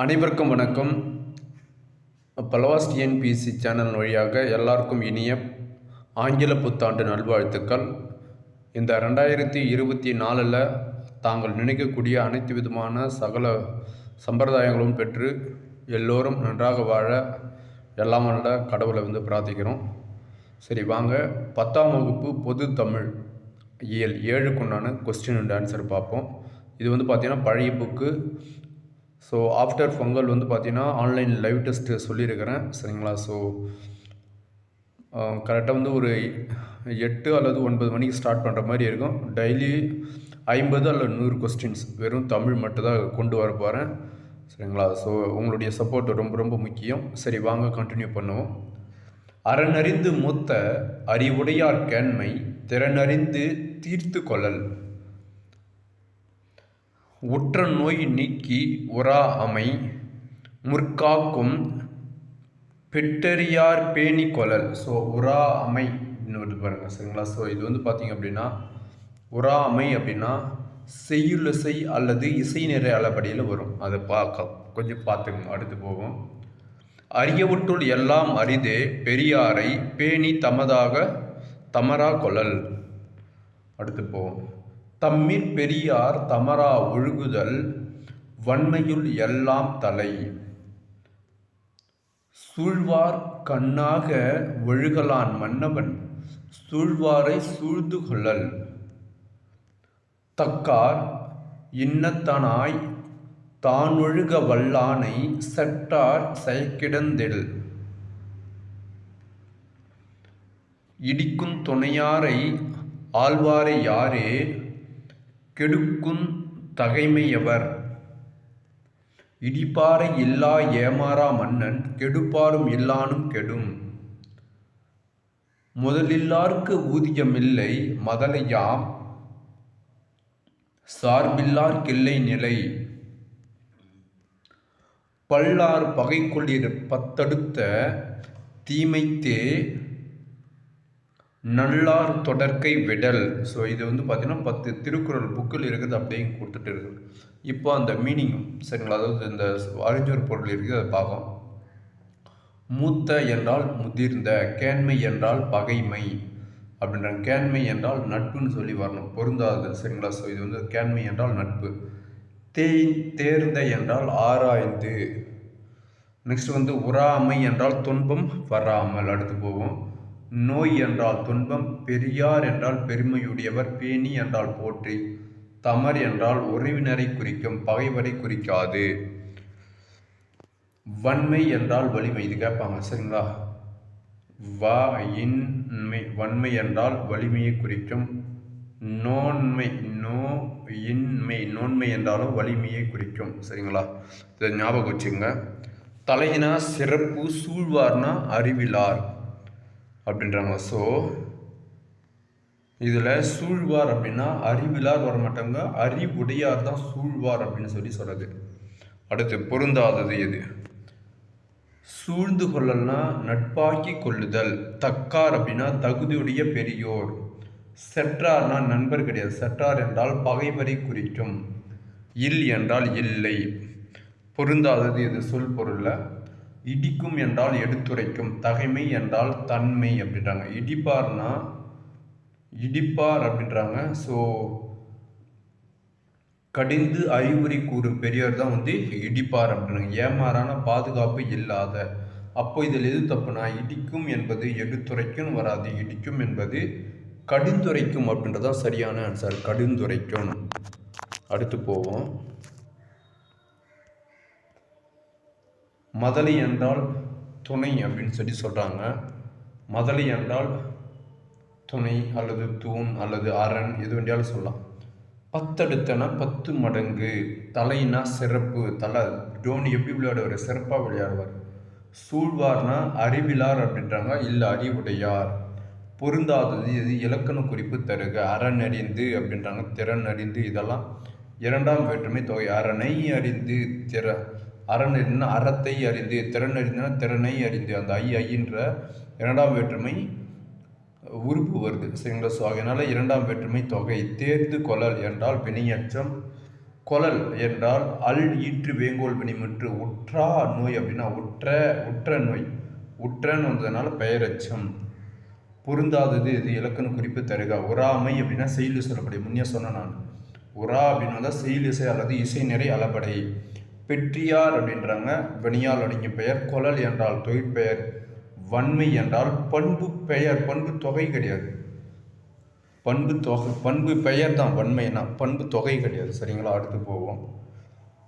அனைவருக்கும் வணக்கம். பலவாஸ் TNPSC channel வழியாக எல்லாருக்கும் இனிய ஆங்கில புத்தாண்டு நல்வாழ்த்துக்கள். இந்த ரெண்டாயிரத்தி இருபத்தி நாலில் தாங்கள் நினைக்கக்கூடிய அனைத்து விதமான சகல சம்பிரதாயங்களும் பெற்று எல்லோரும் நன்றாக வாழ எல்லாம் வல்ல கடவுளை வந்து பிரார்த்திக்கிறோம். சரி வாங்க. பத்தாம் வகுப்பு பொது தமிழ் இயல் ஏழுக்குண்டான கொஸ்டின் அண்ட் ஆன்சர் பார்ப்போம். இது வந்து பார்த்திங்கன்னா பழைய புக்கு ஸோ ஆஃப்டர் பொங்கல் வந்து பார்த்தீங்கன்னா ஆன்லைன் லைவ் டெஸ்ட்டு சொல்லியிருக்கிறேன். சரிங்களா? ஸோ கரெக்டாக வந்து ஒரு எட்டு அல்லது ஒன்பது மணிக்கு ஸ்டார்ட் பண்ணுற மாதிரி இருக்கும். டெய்லி ஐம்பது அல்லது நூறு கொஸ்டின்ஸ் வெறும் தமிழ் மட்டும்தான் கொண்டு வர போகிறேன் சரிங்களா? ஸோ உங்களுடைய சப்போர்ட் ரொம்ப ரொம்ப முக்கியம். சரி வாங்க கண்டினியூ பண்ணுவோம். அறனறிந்து மூத்த அறிவுடையார் கேண்மை திறனறிந்து தீர்த்து கொள்ளல். உற்ற நோய் நீக்கி உரா அமை முற்காக்கும் பெட்டரியார் பேணி கொலல். ஸோ உரா அமை அப்படின்னு வருது பாருங்கள் சரிங்களா? ஸோ இது வந்து பார்த்தீங்க அப்படின்னா உரா அமை அப்படின்னா செய்யுளிசை அல்லது இசை நிறை அளபடியில் வரும். அதை பார்க்க கொஞ்சம் பார்த்துக்கோங்க அடுத்து போவோம். அரியவற்றுள் எல்லாம் அரிதே பெரியாரை பேணி தமதாக தமரா கொள்ளல் அடுத்து போவோம். தம்மின் பெரியார் தமரா ஒழுகுதல் வன்மையுள் எல்லாம் தலை. சூழ்வார் கண்ணாக ஒழுகலான் மன்னவன் சூழ்வாரை சூழ்ந்து கொள்ளல். தக்கார் இன்னத்தனாய் தான் ஒழுக வல்லானை சட்டார் செயக்கிடந்தெல் இடிக்கும் துணையாரை ஆழ்வாரை யாரே கெடுக்குந் தகைமையவர். இடிப்பாறை இல்லா ஏமாறா மன்னன் கெடுப்பாரும் இல்லானும் கெடும். முதலில்லார்க்கு ஊதியமில்லை மதலையாம் சார்பில்லார் நிலை. பல்லார் பகை கொள்ளிர் பத்தடுத்த தீமைத்தே நல்லார் தொடர்க்கை விடல். ஸோ இது வந்து பார்த்தீங்கன்னா பத்து திருக்குறள் புக்கில் இருக்குது அப்படியே கொடுத்துட்டு இருக்குது இப்போ அந்த மீனிங் சரிங்களா? அதாவது இந்த அறிஞர் பொருள் இருக்குது அதை பார்க்கும் மூத்த என்றால் முதிர்ந்த கேண்மை என்றால் பகைமை. அப்படின்றாங்க கேண்மை என்றால் நட்புன்னு சொல்லி வரணும். பொருந்தாது சரிங்களா? ஸோ இது வந்து கேண்மை என்றால் நட்பு. தேய் தேர்ந்த என்றால் ஆராய்ந்து. நெக்ஸ்ட் வந்து உறாமை என்றால் துன்பம் வராமல். அடுத்து போவோம். நோய் என்றால் துன்பம் பெரியார் என்றால் பெருமையுடையவர் பேணி என்றால் போற்றி தமர் என்றால் உறவினரை குறிக்கும் பகைவரை குறிக்காது. வன்மை என்றால் வலிமை இது கேட்பாங்க சரிங்களா? வ இன்மை வன்மை என்றால் வலிமையை குறிக்கும் நோன்மை நோ இன்மை நோன்மை என்றாலும் வலிமையை குறிக்கும் சரிங்களா? இதை ஞாபகம் வச்சுங்க தலையினா சிறப்பு சூழ்வார்னா அறிவிலார். அப்படின்றாங்க ஸோ இதில் சூழ்வார் அப்படின்னா அறிவிலார் வரமாட்டாங்க அறிவுடையார் தான் சூழ்வார் அப்படின்னு சொல்லி சொல்கிறது அடுத்து பொருந்தாதது எது? சூழ்ந்து கொள்ளல்னா நட்பாக்கி கொள்ளுதல். தக்கார் அப்படின்னா தகுதியுடைய பெரியோர். செற்றார்னா நண்பர் கிடையாது. செற்றார் என்றால் பகைவரை குறிக்கும். இல் என்றால் இல்லை. பொருந்தாதது இது சொல் பொருளில் இடிக்கும் என்றால் எடுத்துரைக்கும் தகைமை என்றால் தன்மை அப்படின்றாங்க. இடிப்பார்னா இடிப்பார் அப்படின்றாங்க. ஸோ கடிந்து அறிவுரை கூறும் பெரியார் தான் வந்து இடிப்பார் அப்படின்றாங்க. ஏமாறான பாதுகாப்பு இல்லாத அப்போ இதில் எது தப்புனா இடிக்கும் என்பது எடுத்துரைக்கும் வராது இடிக்கும் என்பது கடிந்துரைக்கும் அப்படின்றதான் சரியான ஆன்சர் கடிந்துரைக்கும். அடுத்து போவோம். மதலி என்றால் துணை அப்படின்னு சொல்லி சொல்கிறாங்க மதலி என்றால் துணை அல்லது தூண் அல்லது அரண் எது வேண்டியாலும் சொல்லலாம். பத்தடுத்தனா பத்து மடங்கு தலைனா சிறப்பு தலை டோனி எப்படி விளையாடுவார்? சிறப்பாக விளையாடுவார். சூழ்வார்னா அறிவிலார் அப்படின்றாங்க இல்லை அறிவுடையார். பொருந்தாதது இது இலக்கண குறிப்பு தருக அரண் அறிந்து அப்படின்றாங்க திறன் அறிந்து இதெல்லாம் இரண்டாம் வேற்றுமை தொகை. அரணை அறிந்து திற அரண் அறிந்து அறத்தை அறிந்து திறன் அறிந்துனா திறனை அறிந்து. அந்த ஐ ஐன்ற இரண்டாம் வேற்றுமை உறுப்பு வருது. சரிங்களா ஸோ அதனால் இரண்டாம் வேற்றுமை தொகை. தேர்ந்து கொலல் என்றால் வினையற்றம். கொலல் என்றால் அல் ஈற்று வேங்கோல் வினிமுற்று. உற்றா நோய் அப்படின்னா உற்ற உற்ற நோய். உற்றன்னு வந்ததுனால பெயரச்சம். பொருந்தாதது இது இலக்கண குறிப்பு தருக. உறாமை அப்படின்னா செயலு சொல்லப்படி முன்னே சொன்னேன் நான். உரா அப்படின்னு வந்தால் செயல் இசை அல்லது இசை நிறை அளப்படை பெற்றியார் அப்படின்றாங்க. வெணியால் அடங்கிய பெயர் கொலல் என்றால் தொழிற்பெயர் வன்மை என்றால் பண்பு பெயர் பண்பு தொகை கிடையாது. பண்பு தொகை பண்பு பெயர் தான் வன்மைனா பண்பு தொகை கிடையாது. சரிங்களா? அடுத்து போவோம்.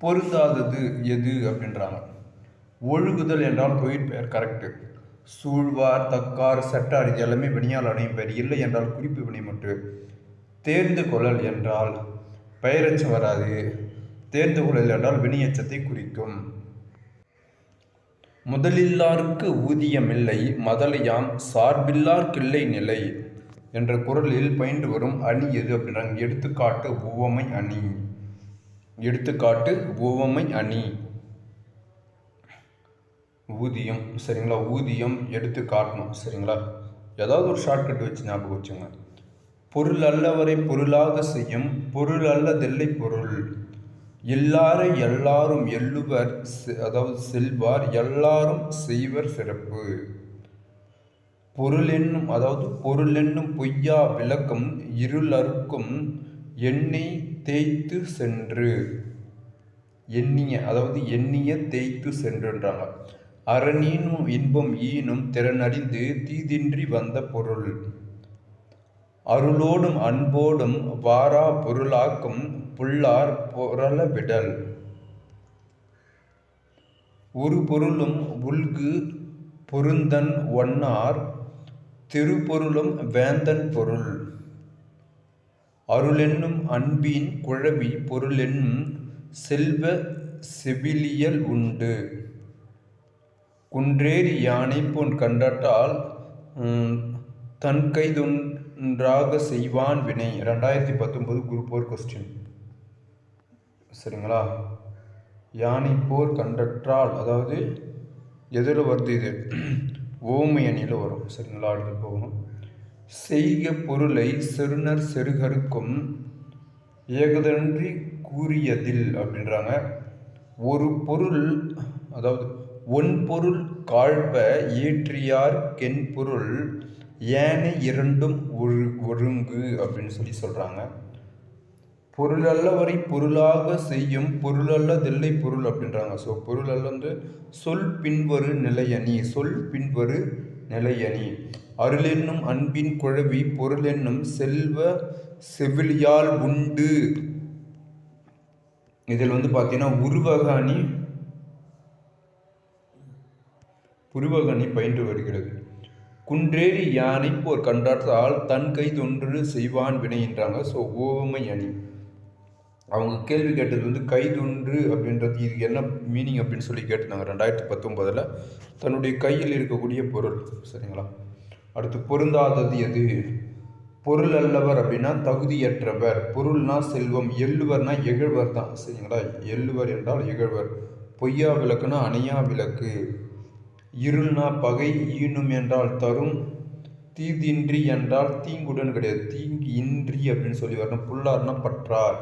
பொருந்தாதது எது அப்படின்றாங்க. ஒழுகுதல் என்றால் தொழிற்பெயர் கரெக்டு சூழ்வார் தக்கார் சட்டார் இது எல்லாமே வினியால் அடையும் பெயர். இல்லை என்றால் குறிப்பு வினை மட்டும் தேர்ந்து கொள்ளல் என்றால் பெயரச்சு வராது தேர்ந்து கொள்ளல் என்றால் வினியச்சத்தை குறிக்கும். முதலில்லாருக்கு ஊதியமில்லை மதலையாம் சார்பில்லார் கிள்ளை நிலை என்ற குரலில் பயின்று வரும் அணி எது அப்படின்றாங்க? எடுத்துக்காட்டு உவமை அணி. எடுத்துக்காட்டு உவமை அணி. ஊதியம் சரிங்களா? ஊதியம் எடுத்து காட்டணும் சரிங்களா? ஏதாவது ஒரு ஷார்ட்கட் வச்சு ஞாபகம் வச்சுங்க பொருள் அல்லவரை பொருளாக செய்யும் பொருள் அல்லதில்லை பொருள். எல்லாரை எல்லாரும் எள்ளுவர் அதாவது செல்வார் எல்லாரும் செய்வர் சிறப்பு. பொருள் என்னும் அதாவது பொருள் என்னும் பொய்யா விளக்கம் இருளருக்கும் எண்ணெய் தேய்த்து சென்று. எண்ணிய அதாவது எண்ணிய தேய்த்து சென்றுன்றாங்க அரணீனும் இன்பம் ஈனும் திறனறிந்து தீதின்றி வந்த பொருள். அருளோடும் அன்போடும் வாரா பொருளாக்கும் புல்லார் பொருள விடல் ஒரு பொருளும் உள்கு பொருந்தன் ஒன்னார் திருப்பொருளும் வேந்தன் பொருள். அருளென்னும் அன்பின் குழவி பொருளென்னும் செல்வ செவிலியல் உண்டு. குன்றேறி யானை போன் கண்டட்டால் தன் நன்றாக செய்வான் வினை. ரெண்டாயிரத்தி பத்தொம்பது குரு போர் கொஸ்டின் சரிங்களா? யானை போர் கண்டற்றால் அதாவது எதில் வருது இது. ஓமை அணியில் வரும். சரிங்களா? அடுத்து போகணும். செய்க பொருளை செருணர் செருகருக்கும் ஏகதன்றி கூறியதில் அப்படின்றாங்க. ஒரு பொருள் அதாவது ஒன் பொருள் காழ்ப ஏற்றியார் கென்பொருள் ஏனை இரண்டும் ஒழு ஒழுங்கு அப்படின்னு சொல்லி சொல்கிறாங்க பொருளல்லவரை வரை பொருளாக செய்யும் பொருளல்லதில்லை தில்லை பொருள் அப்படின்றாங்க. ஸோ பொருளல்ல வந்து சொல் பின்வரு நிலையணி சொல் பின்வரு நிலையணி. அருள் என்னும் அன்பின் குழவி பொருள் என்னும் செல்வ செவிலியால் உண்டு. இதில் வந்து பார்த்தீங்கன்னா உருவக அணி புருவகணி பயின்று வருகிறது. குன்றேறி யானை போர் கண்டாற்றால் தன் கை தொன்று செய்வான் வினைன்றாங்க ஸோ ஓமை அணி. அவங்க கேள்வி கேட்டது வந்து கைதொன்று அப்படின்றது இது என்ன மீனிங் அப்படின்னு சொல்லி கேட்டிருந்தாங்க ரெண்டாயிரத்தி பத்தொன்பதில். தன்னுடைய கையில் இருக்கக்கூடிய பொருள் சரிங்களா? அடுத்து பொருந்தாதது எது? பொருள் அல்லவர் அப்படின்னா தகுதியற்றவர். பொருள்னா செல்வம் எள்ளுவர்னா எகழ்வர் தான் சரிங்களா? எள்ளுவர் என்றால் எகழ்வர். பொய்யா விளக்குனா அணையா விளக்கு. இருள்னா பகை ஈனும் என்றால் தரும் தீதின்றி என்றால் தீங்குடன் கிடையாது. தீங்கு இன்றி அப்படின்னு சொல்லி வரணும். புல்லார்னா பற்றார்.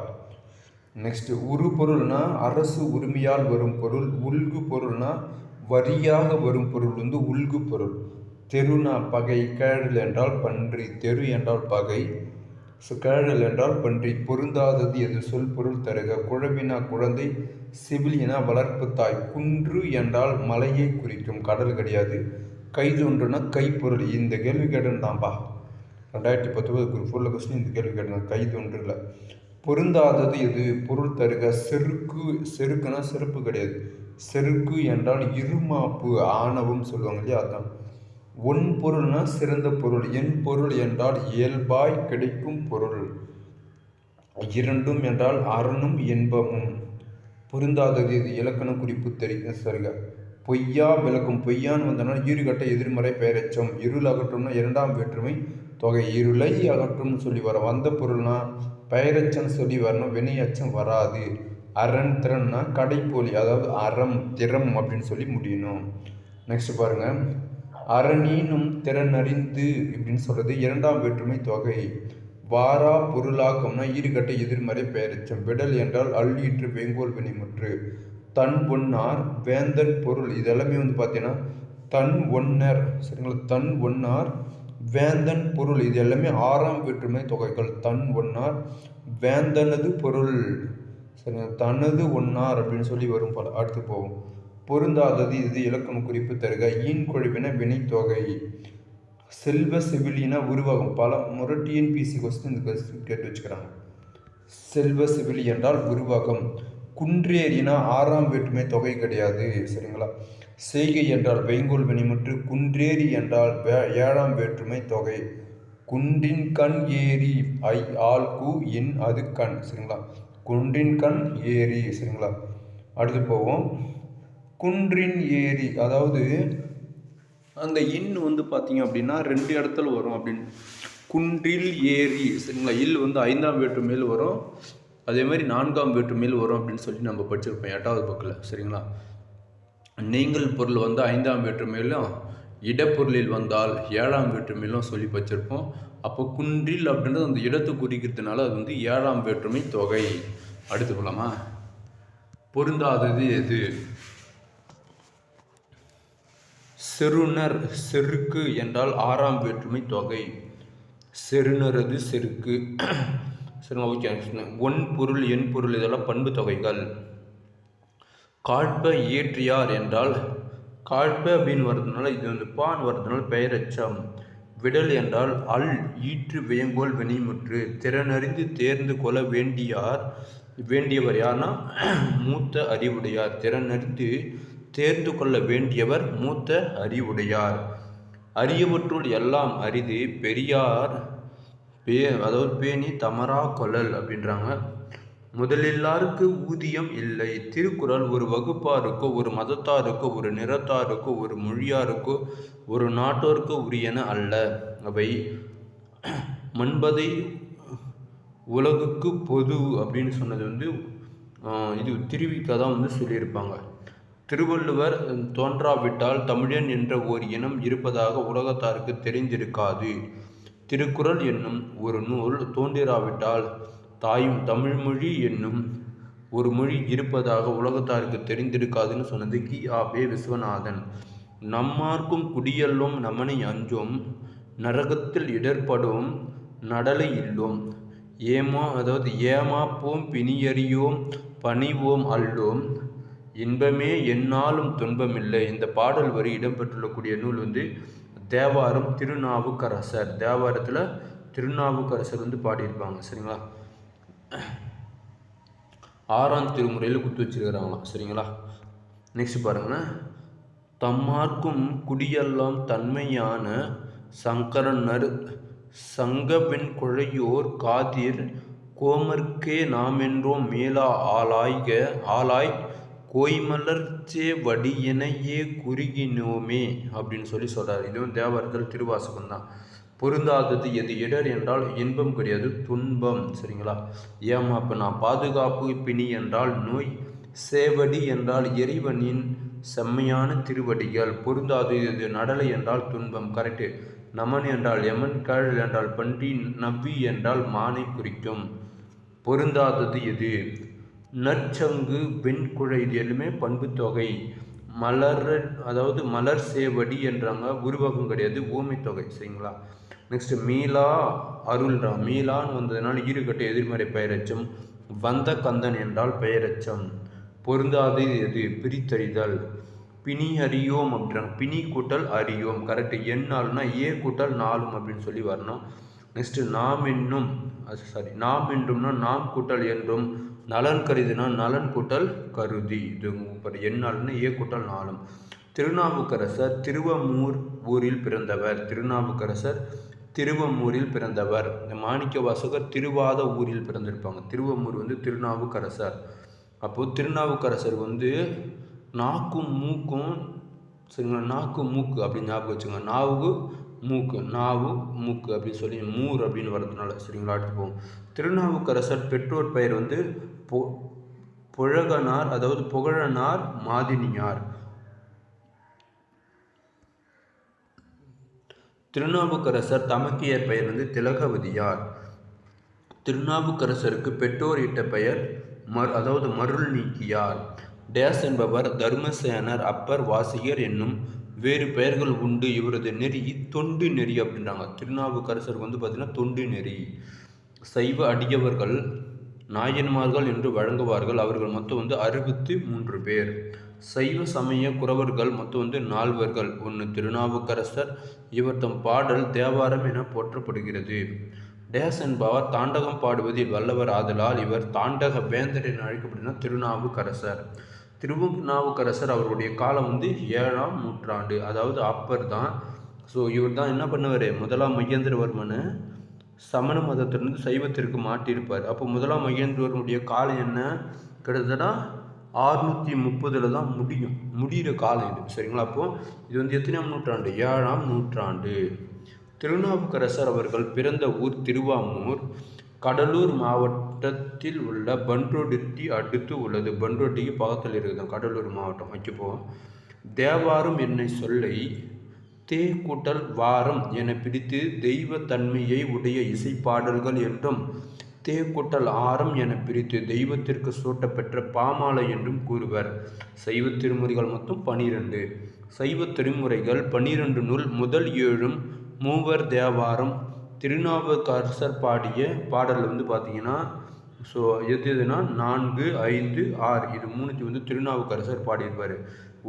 நெக்ஸ்ட் உரு பொருள்னா அரசு உரிமையால் வரும் பொருள். உள்கு பொருள்னா வரியாக வரும் பொருள் வந்து உள்கு பொருள். தெருனா பகை கேழல் என்றால் பன்றி தெரு என்றால் பகை. கேழல் என்றால் பன்றி பொருந்தாதது எது சொல் பொருள் தருக. குழம்பினா குழந்தை சிவிலியனா வளர்ப்பு தாய். குன்று என்றால் மலையை குறிக்கும் கடல் கிடையாது. கைது ஒன்றுனா கைப்பொருள். இந்த கேள்வி கேட்டுருந்தாம்பா ரெண்டாயிரத்தி பத்தொன்பது குரூப் ஃபோரில் கொஸ்டின் இந்த கேள்வி கேட்டிருந்தாங்க கைது ஒன்று இல்லை பொருந்தாதது எது? பொருள் தருக. செருக்கு செருக்குனா செருப்பு கிடையாது. செருக்கு என்றால் இருமாப்பு ஆணவம் சொல்லுவாங்க இல்லையா? அதுதான் ஒன் பொருள்னா சிறந்த பொருள். என் பொருள் என்றால் இயல்பாய் கிடைக்கும் பொருள். இரண்டும் என்றால் அரணும் இன்பமும். பொருந்தாதது இது இலக்கண குறிப்பு தெரியும் சரிங்க பொய்யா விளக்கும். பொய்யான்னு வந்தனால் ஈறுகட்ட எதிர்மறை பெயரச்சம் இருள் அகற்றும்னா இரண்டாம் வேற்றுமை. தொகை இருளை அகற்றும்னு சொல்லி வர. வந்த பொருள்னா பெயரச்சம் சொல்லி வரணும். வினையச்சம் வராது. அரண் திறன்னா கடைப்போலி. அதாவது அறம் திறம் அப்படின்னு சொல்லி முடியணும். நெக்ஸ்ட் பாருங்கள் அரணீனும் திறனறிந்து இப்படின்னு சொல்கிறது இரண்டாம் வேற்றுமை தொகை. வாரா பொருளாக்கம்னா ஈடுகட்ட எதிர்மறை பெயரச்சம். விடல் என்றால் அள்ளீற்று வெங்கோல் வினைமுற்று தன் ஒன்னார் வேந்தன் பொருள். இதெல்லாமே வந்து பார்த்தீங்கன்னா தன் ஒன்னர். சரிங்களா? தன் ஒன்னார் வேந்தன் பொருள். இது எல்லாமே ஆறாம் வேற்றுமை தொகைகள். தன் ஒன்னார் வேந்தனது பொருள். சரிங்களா? தனது ஒன்னார் அப்படின்னு சொல்லி வரும் பல. அடுத்து போவோம். பொருந்தாதது இது இலக்கணம் குறிப்பு தருக. ஈன் கொழுவின வினைத்தொகை செல்வ செவிலினா உருவாகும். பல முறை டிஎன்பிசி கொஸ்டின் இந்த கொஸ்டின் கேட்டு வச்சுக்கிறாங்க. செல்வ செவிலி என்றால் உருவகம். குன்றேறினா ஆறாம் வேற்றுமை தொகை கிடையாது. சரிங்களா? செய்கை என்றால் வெங்கோல் வினைமுற்று. குன்றேறி என்றால் ஏழாம் வேற்றுமை தொகை. குன்றின் கண் ஏரி ஐ ஆல் கு இன் அது கண். சரிங்களா? குன்றின் கண் ஏரி சரிங்களா? அடுத்து போவோம். குன்றின் ஏரி. அதாவது அந்த இன் வந்து பார்த்தீங்க அப்படின்னா ரெண்டு இடத்துல வரும் அப்படின்னு. குன்றில் ஏரி. சரிங்களா? இல் வந்து ஐந்தாம் வேற்று மேல் வரும். அதே மாதிரி நான்காம் வேற்று மேல் வரும் அப்படின்னு சொல்லி நம்ம படிச்சிருப்போம் எட்டாவது பக்கில் சரிங்களா? நீங்கள் பொருள் வந்து ஐந்தாம் வேற்று மேலும் இடப்பொருளில் வந்தால் ஏழாம் வேற்றுமையிலும் சொல்லி வச்சிருப்போம் அப்போ குன்றில் அப்படின்றது அந்த இடத்தை குறிக்கிறதுனால அது வந்து ஏழாம் வேற்றுமை தொகை. அடுத்து போகலாமா பொருந்தாதது எது? செருணர் செருக்கு என்றால் ஆறாம் வேற்றுமை தொகை. செருணரது செருக்கு. ஓகே ஒன் பொருள் என் பொருள் இதெல்லாம் பண்பு தொகைகள். காழ்ப இயற்றியார் என்றால் காழ்ப அப்படின்னு வர்றதுனால இது வந்து பான் வர்றதுனால பெயரச்சம் விடல் என்றால் அல் ஈற்று வியங்கோல் வினைமுற்று. திறனறிந்து தேர்ந்து கொள்ள வேண்டியார் வேண்டியவர் யார்னா மூத்த அறிவுடையார். திறனறிந்து தேர்ந்து கொள்ள வேண்டியவர் மூத்த அறிவுடையார். அரியவற்றுள் எல்லாம் அரிது பெரியார் பே அதாவது பேணி தமரா கொள்ளல் அப்படின்றாங்க. முதலில்லாருக்கு ஊதியம் இல்லை. திருக்குறள் ஒரு வகுப்பாருக்கோ ஒரு மதத்தாருக்கோ ஒரு நிறத்தாருக்கோ ஒரு மொழியாருக்கோ ஒரு நாட்டோருக்கோ உரியன அல்ல. அவை மண்பதை உலகுக்கு பொது அப்படின்னு சொன்னது வந்து இது திருவிக்கா தான் வந்து சொல்லியிருப்பாங்க. திருவள்ளுவர் தோன்றாவிட்டால் தமிழன் என்ற ஓர் இனம் இருப்பதாக உலகத்தாருக்கு தெரிந்திருக்காது. திருக்குறள் என்னும் ஒரு நூல் தோன்றிராவிட்டால் தாயும் தமிழ்மொழி என்னும் ஒரு மொழி இருப்பதாக உலகத்தாருக்கு தெரிந்திருக்காதுன்னு சொன்னது கி. ஆ. பே. விஸ்வநாதன். நம்மார்க்கும் குடியல்லோம் நமனை அஞ்சோம் நரகத்தில் இடர்படும் நடலை இல்லோம். ஏமா அதாவது ஏமாப்போம் பிணியறியோம் பணிவோம் அல்லோம். இன்பமே என்னாலும் துன்பமில்லை. இந்த பாடல் வரி இடம்பெற்றுள்ளக்கூடிய நூல் வந்து தேவாரம் திருநாவுக்கரசர். தேவாரத்தில் திருநாவுக்கரசர் வந்து பாடியிருப்பாங்க. சரிங்களா? ஆறாம் திருமுறையில் குத்து வச்சிருக்கிறாங்களாம் சரிங்களா? நெக்ஸ்ட் பாருங்கன்னா தம்மார்க்கும் குடியெல்லாம் தன்மையான சங்கரனர் சங்கவெண் குழையோர் காதிர் கோமர்க்கே நாமென்றோம் மேலா ஆளாய்க ஆளாய் கொய்மலர்ச்சே வடியனையே குறுகினோமே அப்படின்னு சொல்லி சொல்கிறார் இதுவும் தேவர்கள் திருவாசகம் தான் பொருந்தாதது எது இடர் என்றால் இன்பம் கிடையாது துன்பம். சரிங்களா? ஏமாப்பு நான் பாதுகாப்பு பிணி என்றால் நோய் சேவடி என்றால் இறைவனின் செம்மையான திருவடிகள். பொருந்தாது எது நடலை என்றால் துன்பம். கரெக்டு நமன் என்றால் யமன் கழல் என்றால் பன்றி நவ்வி என்றால் மானை குறிக்கும். பொருந்தாதது எது? நற்சங்கு வெண்குழை இது எல்லாமே பண்பு தொகை. மலர் அதாவது மலர் சேவடி என்றாங்க. உருவகம் கிடையாது ஊமை தொகை சரிங்களா? நெக்ஸ்ட் மீளா அருள்ரா மீளான்னு வந்ததுனால ஈடுகட்ட எதிர்மறை பெயரச்சம். வந்த கந்தன் என்றால் பெயரச்சம். பொருந்தாது எது? பிரித்தறிதல். பிணி அறியோம் அப்படின்றாங்க. பிணி கூட்டல் அறியோம். கரெக்ட் என்னால்னா ஏ கூட்டல் நாலும் அப்படின்னு சொல்லி வரணும். நெக்ஸ்ட்டு நாம் என்னும் சாரி நாம் என்றும்னா நாம் கூட்டல் என்றும். நலன் கருதினா நலன் கூட்டல் கருதி. இது எண்ணால்னு ஏ கூட்டல் நாளும். திருநாவுக்கரசர் திருவமூர் ஊரில் பிறந்தவர். திருநாவுக்கரசர் திருவமூரில் பிறந்தவர். இந்த மாணிக்க வாசகர் திருவாத ஊரில் பிறந்திருப்பாங்க. திருவமூர் வந்து திருநாவுக்கரசர். அப்போது திருநாவுக்கரசர் வந்து நாக்கும் மூக்கும் சரிங்களா? நாக்கு மூக்கு அப்படின்னு ஞாபகம் வச்சுங்க நாவுக்கு மூக்கு நாவு மூக்கு அப்படின்னு சொல்லி மூர் அப்படின்னு வர்றதுனால சரிங்களா? அடுத்து போவோம். திருநாவுக்கரசர் பெற்றோர் பெயர் வந்து பொ புழகனார் அதாவது புகழனார் மாதினியார். திருநாவுக்கரசர் தமக்கியர் பெயர் வந்து திலகவதியார். திருநாவுக்கரசருக்கு பெற்றோர் இட்ட பெயர் மர் அதாவது மருள் நீக்கியார். டேஸ் என்பவர் தர்மசேனர் அப்பர் வாசிகர் என்னும் வேறு பெயர்கள் உண்டு இவரது நெறி தொண்டு நெறி அப்படின்றாங்க. திருநாவுக்கரசருக்கு வந்து பார்த்திங்கன்னா தொண்டு நெறி. சைவ அடியவர்கள் நாயன்மார்கள் என்று வழங்குவார்கள். அவர்கள் மொத்தம் வந்து அறுபத்தி மூன்று பேர். சைவ சமய குறவர்கள் மொத்தம் வந்து நால்வர்கள். ஒன்று திருநாவுக்கரசர் இவர் தம் பாடல் தேவாரம் என போற்றப்படுகிறது. டேஸ் என்பவர் தாண்டகம் பாடுவதில் வல்லவர் ஆதலால் இவர் தாண்டக வேந்தர் என அழைக்கப்படுகிற திருநாவுக்கரசர். திருநாவுக்கரசர் அவருடைய காலம் வந்து ஏழாம் நூற்றாண்டு. அதாவது அப்பர் தான். ஸோ இவர் தான் என்ன பண்ணுவார்? முதலாம் மகேந்திரவர்மனை சமண மதத்திலிருந்து சைவத்திற்கு மாட்டியிருப்பார் அப்போ முதலாம் மகேந்திரவர்மனுடைய காலம் என்ன? கிட்டத்தட்ட ஆறுநூற்றி முப்பதில் தான் முடியும். முடிகிற காலம் இது. சரிங்களா? அப்போது இது வந்து எத்தனையாம் நூற்றாண்டு? ஏழாம் நூற்றாண்டு. திருநாவுக்கரசர் அவர்கள் பிறந்த ஊர் திருவாமூர். கடலூர் மாவட்டத்தில் உள்ள பன்ரோட்டி அடுத்து உள்ளது. பன்ரோட்டிக்கு பக்கத்தில் இருக்குது. கடலூர் மாவட்டம். வச்சுப்போம் தேவாரம் என்னை சொல்லை தே கூட்டல் வாரம் என பிடித்து தெய்வத்தன்மையை உடைய இசைப்பாடல்கள் என்றும் தே கூட்டல் ஆரம் என பிரித்து தெய்வத்திற்கு சூட்டப்பெற்ற பாமாலை என்றும் கூறுவர். சைவ திருமுறைகள் மொத்தம் பனிரெண்டு. சைவ திருமுறைகள் பனிரெண்டு நூல் முதல் ஏழும் மூவர் தேவாரம். திருநாவுக்கரசர் பாடிய பாடல் வந்து பார்த்தீங்கன்னா ஸோ எது எதுனா நான்கு ஐந்து ஆறு. இது மூணுத்தி வந்து திருநாவுக்கரசர் பாடியிருப்பார்.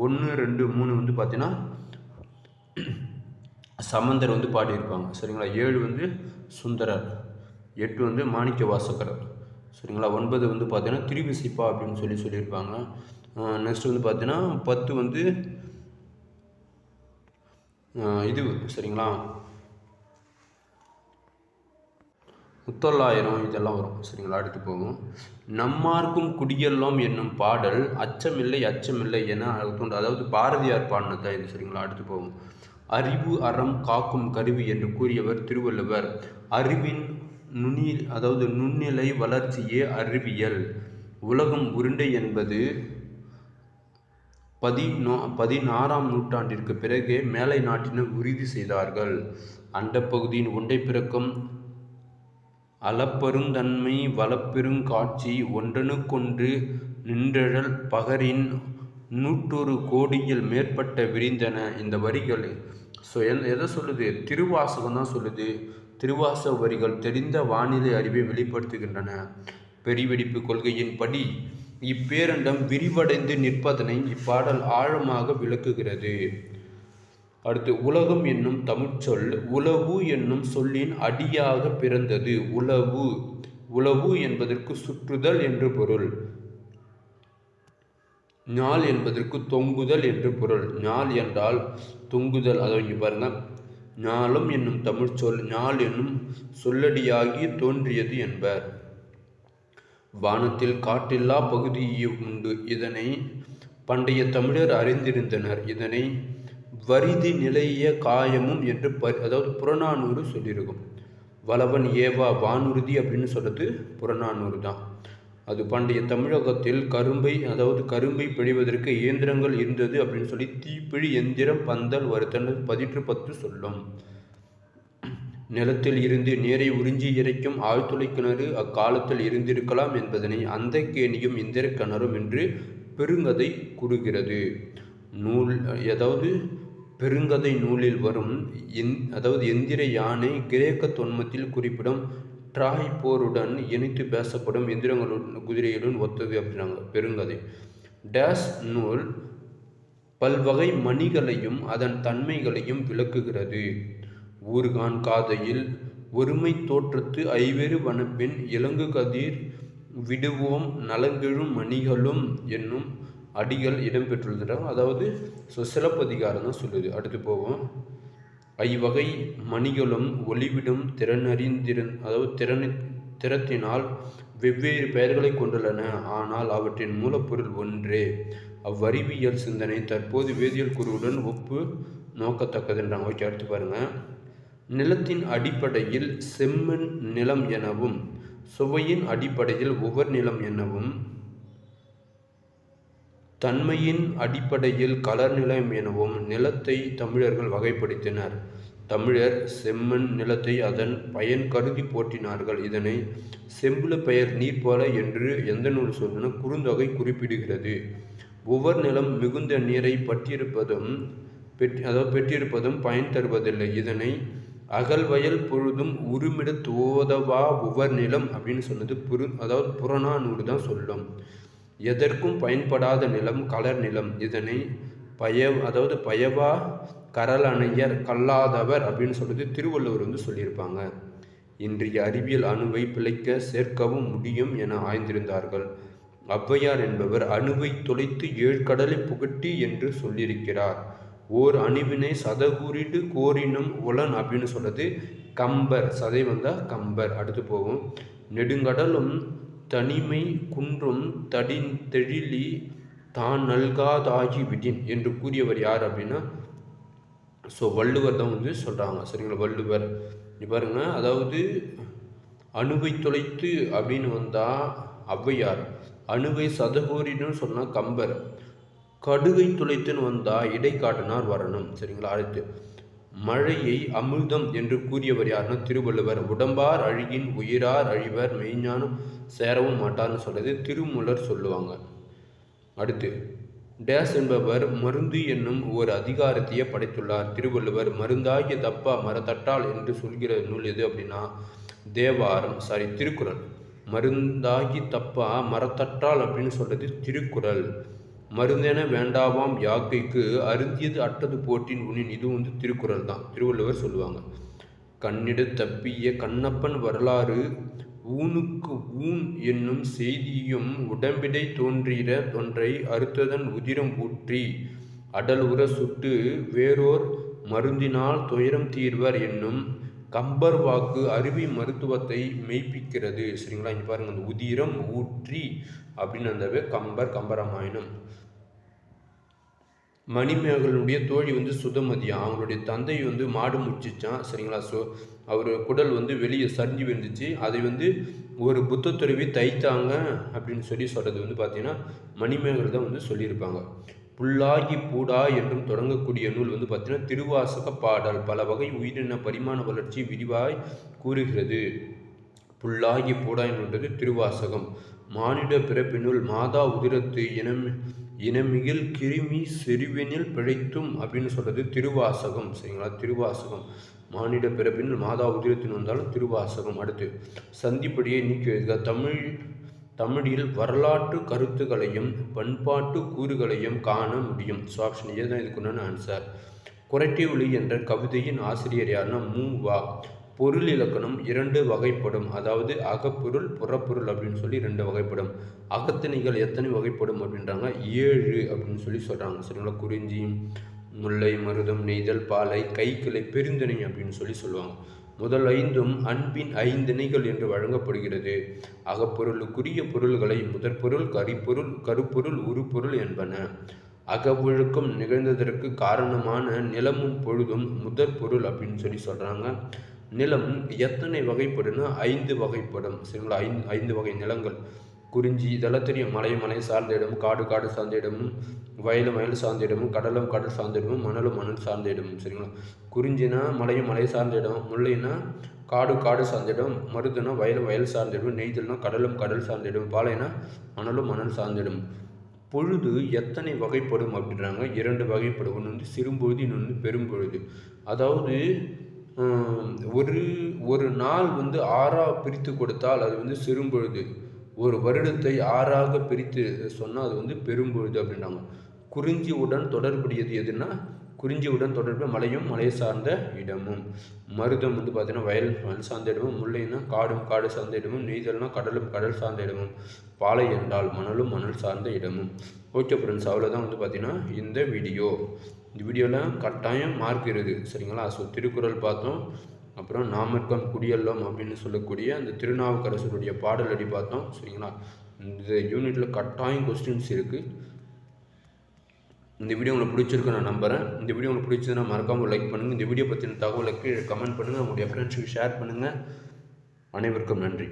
ஒன்று ரெண்டு மூணு வந்து பார்த்தீங்கன்னா சமந்தர் வந்து பாடியிருப்பாங்க. சரிங்களா? ஏழு வந்து சுந்தரர் எட்டு வந்து மாணிக்க வாசகர். சரிங்களா? ஒன்பது வந்து பார்த்தீங்கன்னா திருவிசிப்பா அப்படின்னு சொல்லி சொல்லியிருப்பாங்க. நெக்ஸ்ட் வந்து பார்த்தீங்கன்னா பத்து வந்து இது சரிங்களா? முத்தொள்ளாயிரம் இதெல்லாம் வரும். சரிங்களா? அடுத்து போகும். நம்மார்க்கும் குடியெல்லாம் என்னும் பாடல் அச்சமில்லை அச்சமில்லை என தூண்டு அதாவது பாரதியார் பாடினது தான் இது. சரிங்களா? அடுத்து போகும். அறிவு அறம் காக்கும் கருவி என்று கூறியவர் திருவள்ளுவர். அறிவின் நுனி அதாவது நுண்ணிலை வளர்ச்சியே அறிவியல். உலகம் உருண்டை என்பது பதினோ பதினாறாம் நூற்றாண்டிற்கு பிறகே மேலை நாட்டினர் உறுதி செய்தார்கள். அண்டப்பகுதியின் உண்டை பிறக்கும் அளப்பெருந்தன்மை வளப்பெருங் காட்சி ஒன்றனுக்கொன்று நின்றழல் பகரின் நூற்றொரு கோடியில் மேற்பட்ட விரிந்தன இந்த வரிகள். ஸோ எதை சொல்லுது? திருவாசகம் தான் சொல்லுது. திருவாசக வரிகள் தெரிந்த வானிலை அறிவை வெளிப்படுத்துகின்றன. பெரிவெடிப்பு கொள்கையின்படி இப்பேரண்டம் விரிவடைந்து நிற்பதனை இப்பாடல் ஆழமாக விளக்குகிறது. அடுத்து உலகம் என்னும் தமிழ்ச்சொல் உளவு என்னும் சொல்லின் அடியாக பிறந்தது. உளவு உளவு என்பதற்கு சுற்றுதல் என்று பொருள். ஞால் என்பதற்கு தொங்குதல் என்று பொருள். ஞால் என்றால் தொங்குதல். அதை இங்கே பாருங்க. ஞாலம் என்னும் தமிழ்ச்சொல் ஞால் என்னும் சொல்லடியாகி தோன்றியது என்பர். வானத்தில் காட்டில்லா பகுதியும் உண்டு. இதனை பண்டைய தமிழர் அறிந்திருந்தனர். இதனை வரிதி நிலைய காயமும் என்று ப அதாவது புறநானூறு சொல்லியிருக்கும். வளவன் ஏவா வானுறுதி அப்படின்னு சொல்கிறது புறநானூறு தான். அது பண்டைய தமிழகத்தில் கரும்பை அதாவது கரும்பை பிழிவதற்கு இயந்திரங்கள் இருந்தது அப்படின்னு சொல்லி தீப்பிழி எந்திரம் பந்தல் வருத்தன பதிற்று பத்து சொல்லும். நிலத்தில் இருந்து நீரை உறிஞ்சி இறைக்கும் ஆழ்துளை கிணறு அக்காலத்தில் இருந்திருக்கலாம் என்பதனை அந்த கேணியும் இந்திர கிணறும் என்று பெருங்கதை கூறுகிறது. நூல் ஏதாவது பெருங்கதை நூலில் வரும் எந் அதாவது எந்திர யானை கிரேக்க தொன்மத்தில் குறிப்பிடும் ட்ராய் போருடன் இணைத்து பேசப்படும் எந்திரங்களுடன் குதிரையுடன் ஒத்தது அப்படின்னாங்க பெருங்கதை. டேஸ் நூல் பல்வகை மணிகளையும் அதன் தன்மைகளையும் விளக்குகிறது. ஊர்கான் காதையில் ஒருமை தோற்றத்து ஐவேறு வனப்பின் இலங்கு கதிர் விடுவோம் நலங்கெழும் மணிகளும் என்னும் அடிகள் இடம்பெற்றுள்ளன அதாவது ஸோ சிலப்பதிகாரம் தான் சொல்லுது. அடுத்து போவோம். ஐவகை மணிகளும் ஒளிவிடும் திறனறிந்திருந் அதாவது திறன் திறத்தினால் வெவ்வேறு பெயர்களை கொண்டுள்ளன. ஆனால் அவற்றின் மூலப்பொருள் ஒன்றே. அவ்வறிவியல் சிந்தனை தற்போது வேதியியல் குருவுடன் ஒப்பு நோக்கத்தக்கதுன்றாங்க. ஓகே அடுத்து பாருங்கள் நிலத்தின் அடிப்படையில் செம்மண் நிலம் எனவும் சுவையின் அடிப்படையில் ஒவ்வொரு நிலம் எனவும் தன்மையின் அடிப்படையில் கலர் நிலம் எனவும் நிலத்தை தமிழர்கள் வகைப்படுத்தினர். தமிழர் செம்மண் நிலத்தை அதன் பயன் கருதி போற்றினார்கள். இதனை செம்புல பெயர் நீர் என்று எந்த நூல் சொல்லுன குறுந்தொகை குறிப்பிடுகிறது. ஒவ்வொரு நிலம் மிகுந்த நீரை பற்றியிருப்பதும் பெற் அதாவது பெற்றிருப்பதும் பயன் தருவதில்லை. இதனை அகல்வயல் பொழுதும் உருமிட தோதவா உவர் நிலம் அப்படின்னு சொன்னது புரு அதாவது புறநானூறு தான் சொல்லும். எதற்கும் பயன்படாத நிலம் கலர் நிலம். இதனை பய அதாவது பயவா கரலணையர் கல்லாதவர் அப்படின்னு சொல்றது திருவள்ளுவர் வந்து சொல்லியிருப்பாங்க. இன்றைய அறிவியல் அணுவை பிழைக்க சேர்க்கவும் முடியும் என ஆய்ந்திருந்தார்கள். ஔவையார் என்பவர் அணுவை தொலைத்து ஏழ்கடலை புகட்டி என்று சொல்லியிருக்கிறார். ஓர் அணுவினை சதகூறிட்டு கோரினும் உலன் அப்படின்னு சொல்றது கம்பர். சதை வந்தால் கம்பர். அடுத்து போகும். நெடுங்கடலும் தனிமை குன்றும் தடின் தெழிலி தான் நல்காதாகி விடின் என்று கூறியவர் யார் அப்படின்னா ஸோ வள்ளுவர் தான் வந்து சொல்கிறாங்க சரிங்களா? வள்ளுவர். பாருங்க. அதாவது அணுவை தொலைத்து அப்படின்னு வந்தால் ஔவையார். அணுவை சதகோரின்னு சொன்னால் கம்பர். கடுகை துளைத்துன்னு வந்தால் இடைக்காட்டினார் வரணும். சரிங்களா? அடுத்து மழையை அமிர்தம் என்று கூறியவர் யாருன்னா திருவள்ளுவர். உடம்பார் அழியின் உயிரார் அழிவர் மெய்ஞானம் சேரவும் மாட்டார்னு சொல்றது திருமூலர் சொல்லுவாங்க. அடுத்து டேஸ் என்பவர் மருந்து என்னும் ஒரு அதிகாரத்தையே படைத்துள்ளார். திருவள்ளுவர் மருந்தாகிய தப்பா மரத்தட்டால் என்று சொல்கிற நூல் எது அப்படின்னா தேவாரம் சாரி திருக்குறள். மருந்தாகி தப்பா மரத்தட்டால் அப்படின்னு சொல்றது திருக்குறள். மருந்தென வேண்டாவாம் யாக்கைக்கு அருந்தியது அட்டது போற்றின் உனின் இது வந்து திருக்குறள் தான் திருவள்ளுவர் சொல்லுவாங்க. கண்ணிட தப்பிய கண்ணப்பன் வரலாறு ஊனுக்கு ஊன் என்னும் செய்தியும் உடம்பிடை தோன்றிற தொன்றை அறுத்ததன் உதிரம் ஊற்றி அடல் உர சுட்டு வேறோர் மருந்தினால் துயரம் தீர்வர் என்னும் கம்பர் வாக்கு அருவி மருத்துவத்தை மெய்ப்பிக்கிறது. சரிங்களா? இங்கே பாருங்கள் அந்த உதிரம் ஊற்றி அப்படின்னு அந்த கம்பர் கம்பராமாயணம். மணிமேகலனுடைய தோழி வந்து சுதமதியா அவங்களுடைய தந்தை வந்து மாடு முடிச்சிச்சான் சரிங்களா? ஸோ அவர் குடல் வந்து வெளியே சரிஞ்சு விழுந்துச்சு. அதை வந்து ஒரு புத்த துறவி தைத்தாங்க அப்படின்னு சொல்லி சொல்கிறது வந்து பார்த்தீங்கன்னா மணிமேகல் தான் வந்து சொல்லியிருப்பாங்க. புல்லாகி பூடா என்றும் தொடங்கக்கூடிய நூல் வந்து பார்த்தீங்கன்னா திருவாசக பாடல் பல வகை உயிரின பரிமாண வளர்ச்சி விரிவாய் கூறுகிறது. புல்லாகி பூடா என்றது திருவாசகம். மானிட பிறப்பினுள் மாதா உதிரத்து இனம் இனமிகில் கிருமி செறிவெனில் பிழைத்தும் அப்படின்னு சொல்கிறது திருவாசகம் சரிங்களா? திருவாசகம். மானிட பிறப்பின் மாதா உதிரத்தின் வந்தாலும் திருவாசகம். அடுத்து சந்திப்படியை நீக்கி வைக்க தமிழ் தமிழில் வரலாற்று கருத்துக்களையும் பண்பாட்டு கூறுகளையும் காண முடியும். ஸோ ஆப்ஷன் ஏ தான் இதுக்குண்டான ஆன்சர் குரட்டை ஒளி என்ற கவிதையின் ஆசிரியர் யாருன்னா மூ. வா. பொருள் இலக்கணம் இரண்டு வகைப்படும். அதாவது அகப்பொருள் புறப்பொருள் அப்படின்னு சொல்லி ரெண்டு வகைப்படும். அகத்திணைகள் எத்தனை வகைப்படும் அப்படின்றாங்க. ஏழு அப்படின்னு சொல்லி சொல்கிறாங்க சரிங்களா? குறிஞ்சி முல்லை மருதம் நெய்தல் பாலை கைக்கிளை பெருந்திணை அப்படின்னு சொல்லி சொல்லுவாங்க. முதல் ஐந்தும் அன்பின் ஐந்திணைகள் என்று வழங்கப்படுகிறது. அகப்பொருளுக்குரிய பொருள்களை முதற்பொருள் கரிப்பொருள் கருப்பொருள் உருப்பொருள் என்பன. அகவொழுக்கம் நிகழ்ந்ததற்கு காரணமான நிலமும் பொழுதும் முதற் பொருள் அப்படின்னு சொல்லி சொல்கிறாங்க நிலம் எத்தனை வகைப்படும்னா ஐந்து வகைப்படும். சரிங்களா? ஐந்து ஐந்து வகை நிலங்கள். குறிஞ்சி இதெல்லாம் தெரியும். மலை மலை சார்ந்த இடமும் காடு காடு சார்ந்த இடமும் வயலும் வயல் சார்ந்த இடமும் கடலும் கடல் சார்ந்த இடமும் மணலும் மணல் சார்ந்த இடமும். சரிங்களா? குறிஞ்சினா மலையும் மலை சார்ந்த இடம் முல்லைனா காடு காடு சார்ந்த இடம் மருதுனா வயலும் வயல் சார்ந்த இடம் நெய்தல்னா கடலும் கடல் சார்ந்த இடம் பாலைனா மணலும் மணல் சார்ந்த இடம். பொழுது எத்தனை வகைப்படும் அப்படின்றாங்க. இரண்டு வகைப்படும். ஒன்று வந்து சிறும்பொழுது இன்னொன்று பெரும்பொழுது. அதாவது ஒரு ஒரு நாள் வந்து ஆறாக பிரித்து கொடுத்தால் அது வந்து சிறும்பொழுது. ஒரு வருடத்தை ஆறாக பிரித்து சொன்னால் அது வந்து பெரும்பொழுது அப்படின்றாங்க குறிஞ்சியுடன் தொடர்புடையது எதுனா குறிஞ்சியுடன் தொடர்பு மலையும் மலை சார்ந்த இடமும். மருதம் வந்து பார்த்தீங்கன்னா வயல் வயல் சார்ந்த இடமும். முல்லைன்னா காடும் காடு சார்ந்த இடமும். நெய்தல்னா கடலும் கடல் சார்ந்த இடமும். பாலை என்றால் மணலும் மணல் சார்ந்த இடமும். ஓகே ஃப்ரெண்ட்ஸ் அவ்வளோதான் வந்து பார்த்தீங்கன்னா இந்த வீடியோ இந்த வீடியோவில் கட்டாயம் மார்க் இருக்குது சரிங்களா? ஸோ திருக்குறள் பார்த்தோம். அப்புறம் நாமர்க்கம் குடியல்லோம் அப்படின்னு சொல்லக்கூடிய அந்த திருநாவுக்கரசருடைய பாடல் அடி பார்த்தோம் சரிங்களா? இந்த யூனிட்டில் கட்டாயம் கொஸ்டின்ஸ் இருக்குது இந்த வீடியோ உங்களுக்கு பிடிச்சிருக்கு நான் நம்புகிறேன் இந்த வீடியோ உங்களுக்கு பிடிச்சதுன்னா மறக்காமல் லைக் பண்ணுங்கள் இந்த வீடியோ பற்றின தகவலுக்கு கமெண்ட் பண்ணுங்கள் உங்களுடைய ஃப்ரெண்ட்ஸுக்கு ஷேர் பண்ணுங்கள் அனைவருக்கும் நன்றி.